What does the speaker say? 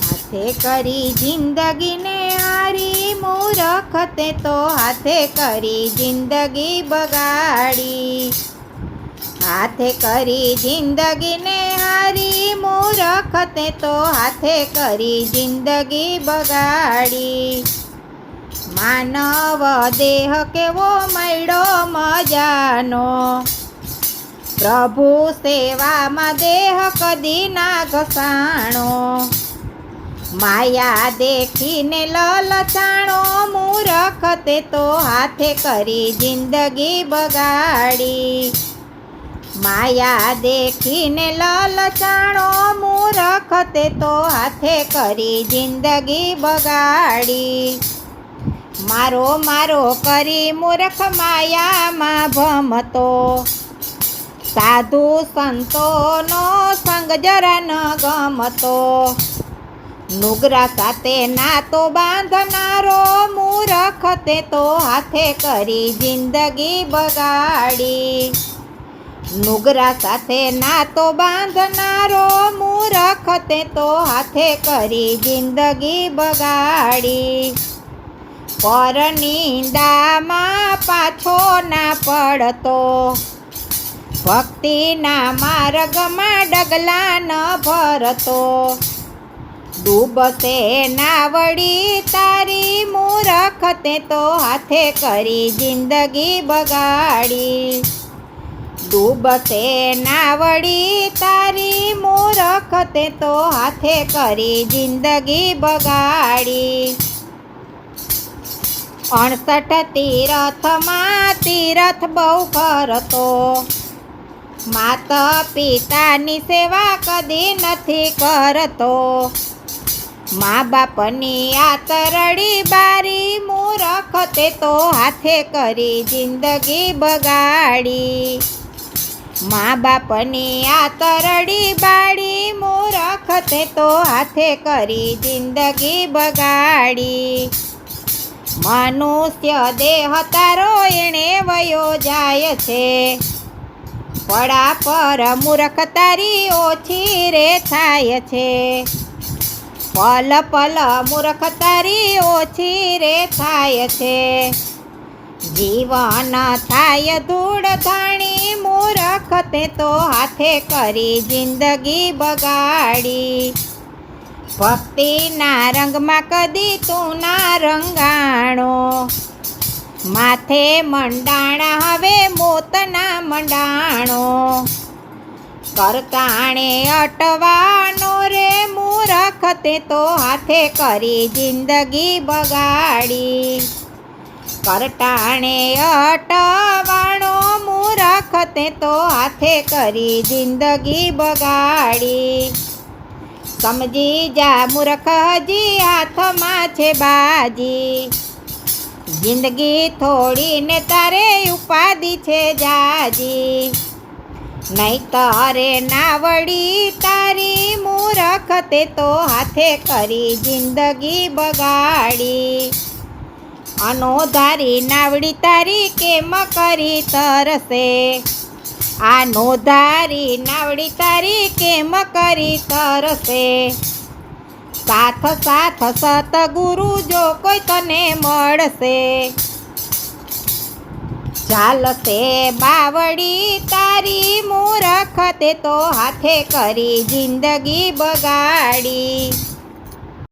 હાથે કરી જિંદગીને હારી મૂરખ તે તો હાથે કરી જિંદગી બગાડી. હાથે કરી જિંદગીને હારી મૂરખ તે તો હાથે કરી જિંદગી બગાડી. માનવ દેહ કેવો મળ્યો મજાનો. પ્રભુ સેવામાં દેહ કદી ના ઘસાણો. માયા દેખીને લલચાણો મૂરખ તે તો હાથે કરી જિંદગી બગાડી. માયા દેખીને લલચાણો મૂરખ તે તો હાથે કરી જિંદગી બગાડી. મારો મારો કરી મૂર્ખ માયામાં ભમતો. સાધુ સંતોનો સંગ જરા ન ગમતો. નુગરા સાથે નાતો બાંધનારો મૂરખ તે તો હાથે કરી જિંદગી બગાડી. નુગરા સાથે નાતો બાંધનારો મૂરખ તે તો હાથે કરી જિંદગી બગાડી. પર નિંદામાં પાછો ના પડતો. ભક્તિના માર્ગમાં ડગલા ન ભરતો. ડૂબશે નાવડી તારી મૂરખ, તે હાથે કરી જિંદગી બગાડી. ડૂબશે નાવડી તારી મૂરખ, તે તો હાથે કરી જિંદગી બગાડી. અણસઠ તીરથમાં તીરથ બહુ કરતો માતા પિતાની સેવા કદી નથી કરતો. મા બાપની આતરડી બારી મૂરખ તે હાથે કરી જિંદગી બગાડી. મા બાપની આતરડી બાળી મૂરખ તે તો હાથે કરી જિંદગી બગાડી. મનુષ્ય દેહ તારો એણે વયો જાય છે. પડા પર મૂર્ખ તારી ઓછી રે થાય છે. પલ પલ મૂર્ખ તારી ઓછી રે થાય છે. જીવન થાય ધૂળ ધાણી મૂર્ખ તે તો હાથે કરી જિંદગી બગાડી. ભક્તિના રંગમાં કદી તું ના રંગાણો. માથે મંડાણા હવે મોતના મંડાણો. કરતાણે અટવાનો રે મૂરખ, તે તો હાથે કરી જિંદગી બગાડી. કરટાણે અટવાણો મૂરખ, તે તો હાથે કરી જિંદગી બગાડી. સમજી જા મૂરખજી હાથમાં છે બાજી. જિંદગી થોડીને તારે ઉપાધિ છે જાજી. નહીં તારે નાવડી તારી મૂરખ તે તો હાથે કરી જિંદગી બગાડી. અનોધારી નાવડી તારી કેમ કરી તરસે? આ નોધારી નાવડી તારી કેમ કરી તરસે? સાથ સાથ સતગુરુ જો કોઈ તને મળશે. ચાલશે બાવડી તારી મૂરખ, તે તો હાથે કરી જિંદગી બગાડી.